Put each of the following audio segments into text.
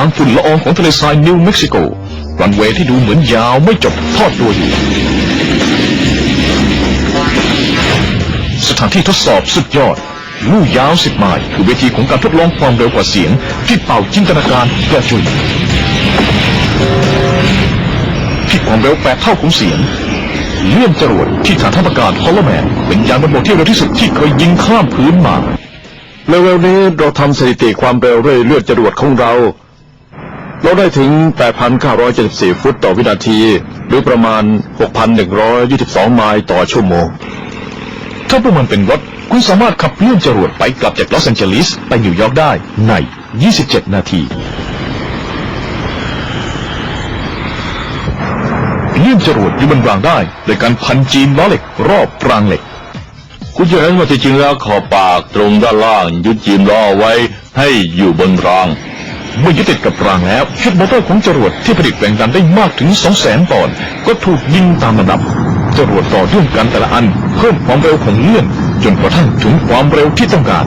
างฝุ่นละอองของทะเลทรายนิวเม็กซิโก รันเวย์ที่ดูเหมือนยาวไม่จบทอดตัวอยู่ สถานที่ทดสอบสุดยอด ลู่ยาวสิบไมล์คือเวทีของการทดลองความเร็วกว่าเสียง ที่เป่าจินตนาการกระจุยที่ความเร็วแปดเท่าของเสียงเลื่อนจรวดที่ฐานทัพอากาศฮอลโลแมนเป็นยานบนบกที่เร็วที่สุดที่เคยยิงข้ามพื้นมา เร็วๆนี้เราทำสถิติความเร็วเรื่อยเลือดจรวดของเรา เราได้ถึง 8,974 ฟุตต่อวินาที หรือประมาณ 6,122 ไมล์ต่อชั่วโมง ถ้าพวกมันเป็นรถ คุณสามารถขับเลื่อนจรวดไปกลับจากลอสแอนเจลิสไปนิวยอร์กได้ใน 27 นาทีเลื่อนจรวดอยู่บนรางได้โดยการพันจีนล้อเหล็กรอบรางเหล็ก คุณจะเห็นว่าที่จริงแล้วขอบปากตรงด้านล่างยึดจีมล้อไว้ให้อยู่บนราง เมื่อยึดติดกับรางแล้ว ชุดมอเตอร์ของจรวดที่ผลิตแรงดันได้มากถึง 200,000ปอนด์ก็ถูกยิงตามลำดับ จรวดต่อเนื่องกันแต่ละอัน เพิ่มความเร็วของเลื่อน จนกระทั่งถึงความเร็วที่ต้องการ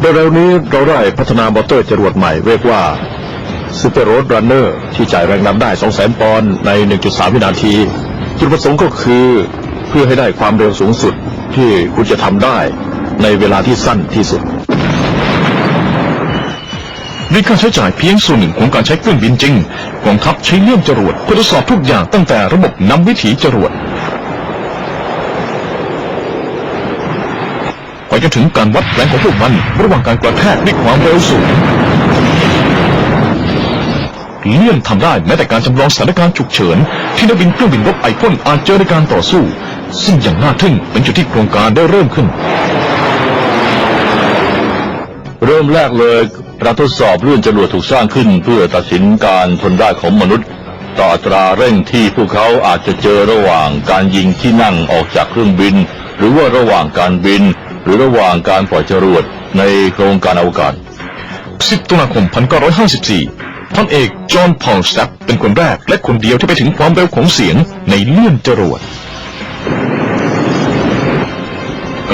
เร็วนี้เราได้พัฒนามอเตอร์จรวดใหม่เรียกว่า Super Road Runner ที่จ่ายแรงดันได้ 200,000 ปอนด์ใน 1.3 วินาที จุดประสงค์ก็คือเพื่อให้ได้ความเร็วสูงสุดที่คุณจะทำได้ในเวลาที่สั้นที่สุด ด้วยค่าใช้จ่ายเพียงส่วนหนึ่งของการใช้เครื่องบินจริงกองทัพใช้เลื่อนจรวดเพื่อทดสอบทุกอย่างตั้งแต่ระบบนำวิถีจรวดไปจนถึงการวัดแรงของพวกมันระหว่างการกระแทกด้วยความเร็วสูงเลื่อนทำได้แม้แต่การจำลองสถานการณ์ฉุกเฉิน ที่นักบินเครื่องบินรบไอพ่นอาจเจอในการต่อสู้ ซึ่งอย่างน่าทึ่งเป็นจุดที่โครงการได้เริ่มขึ้น เริ่มแรกเลยเรทดสอบเลื่อนจรวดถูกสร้างขึ้น เพื่อตัดสินการทนได้ของมนุษย์ ต่ออัตราเร่งที่พวกเขาอาจจะเจอระหว่างการยิงที่นั่งออกจากเครื่องบิน หรือว่าระหว่างการบิน หรือระหว่างการปล่อยจรวดในโครงการอวกาศ 10 ตุลาคม 1954พันเอกจอห์นพอลสแตปเป็นคนแรกและคนเดียวที่ไปถึงความเร็วของเสียงในเลื่อนจรวด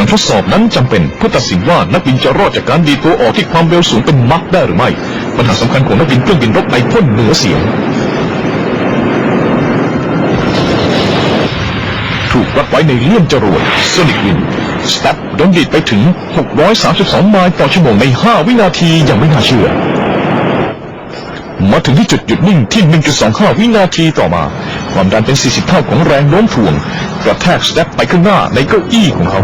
การทดสอบนั้นจำเป็นเพื่อตัดสินว่านักบินจะรอดจากการดีดตัวออกที่ความเร็วสูงเป็นมักได้หรือไม่ ปัญหาสำคัญของนักบินเครื่องบินรบไอพ่นเหนือเสียง ถูกวัดไว้ในเลื่อนจรวดโซนิกวินสแตปโดนดีดไปถึง 632 ไมล์ต่อชั่วโมงใน 5 วินาทีอย่างไม่น่าเชื่อ มาถึงที่จุดหยุดนิ่งที่ 1.25 วินาทีต่อมา ความดันเป็น 40 เท่าของแรงโน้มถ่วง กระแทกสแตปไปข้างหน้าในเก้าอี้ของเขา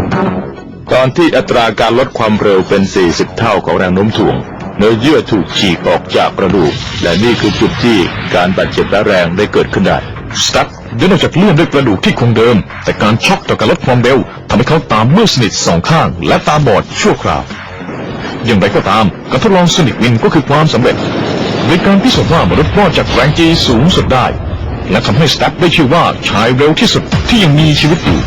ตอนที่อัตราการลดความเร็วเป็น 40 เท่าของแรงโน้มถ่วง เนื้อเยื่อถูกฉีกออกจากกระดูก และนี่คือจุดที่การบาดเจ็บและแรงได้เกิดขึ้นได้สตั๊ดเดินออกจากเลื่อนด้วยกระดูกที่คงเดิม แต่การช็อกต่อการลดความเร็วทำให้เขาตามมืดสนิทสองข้าง และตาบอดชั่วคราว อย่างไรก็ตามการทดลองโซนิกวินก็คือความสำเร็จ โดยการพิสูจน์ว่ามนุษย์รอดจากแรงจีสูงสุดได้ และทำให้สแตปได้ชื่อว่าชายเร็วที่สุดที่ยังมีชีวิตอยู่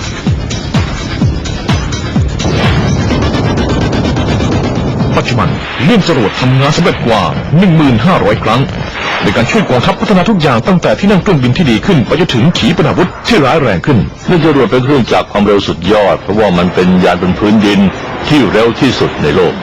ปัจจุบันเลื่อนจรวดทำงานสำเร็จกว่า 1,500 ครั้งโดยการช่วยกองทัพพัฒนาทุกอย่างตั้งแต่ที่นั่งเครื่องบินที่ดีขึ้นไปจนถึงขีปนาวุธที่ร้ายแรงขึ้นเลื่อนจรวดเป็นเครื่องจักรความเร็วสุดยอด เพราะว่ามันเป็นยานบนพื้นดินที่เร็วที่สุดในโลก